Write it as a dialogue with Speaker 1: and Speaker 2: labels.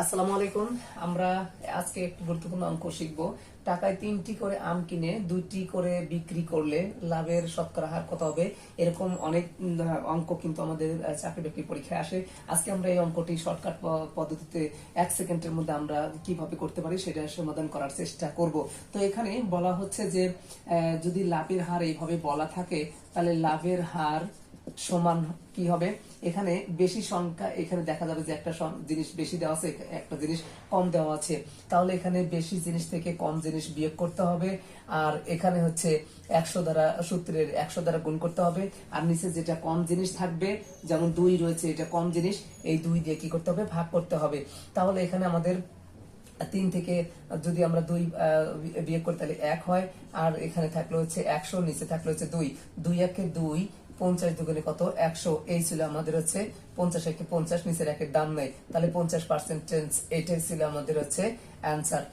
Speaker 1: আসসালামু আলাইকুম। আমরা আজকে একটি গুরুত্বপূর্ণ অঙ্ক শিখব। টাকায় তিনটি করে আম কিনে দুইটি করে বিক্রি করলে লাভের শতকরা হার কত হবে? এরকম অনেক অঙ্ক কিন্তু আমাদের চাকরি বাকরি পরীক্ষায় আসে। আজকে আমরা এই অঙ্কটি শর্টকাট পদ্ধতিতে এক সেকেন্ডের মধ্যে আমরা কীভাবে করতে পারি সেটা সমাধান করার চেষ্টা করব। তো এখানে বলা হচ্ছে যে যদি লাভের হার এইভাবে বলা থাকে, তাহলে লাভের হার সমান কি হবে? এখানে বেশি সংখ্যা, এখানে দেখা যাবে যে একটা জিনিস বেশি দেওয়া আছে একটা জিনিস কম দেওয়া আছে। তাহলে এখানে বেশি জিনিস থেকে কম জিনিস বিয়োগ করতে হবে। আর এখানে হচ্ছে একশো দ্বারা, সূত্রের একশো দ্বারা গুণ করতে হবে। আর নিচে যেটা কম জিনিস থাকবে, যেমন দুই রয়েছে, এটা কম জিনিস, এই দুই দিয়ে কি করতে হবে? ভাগ করতে হবে। তাহলে এখানে আমাদের তিন থেকে, যদি আমরা দুই বিয়ে করি তাহলে এক হয়। আর এখানে থাকল হচ্ছে একশো, নিচে থাকল হচ্ছে দুই। দুই একে দুই, পঞ্চাশ দুগুনে কত? একশো। এই ছিল আমাদের হচ্ছে পঞ্চাশ একে পঞ্চাশ, নিচের একের দাম নেই। তাহলে পঞ্চাশ পার্সেন্টেজ এটাই ছিল আমাদের হচ্ছে অ্যান্সার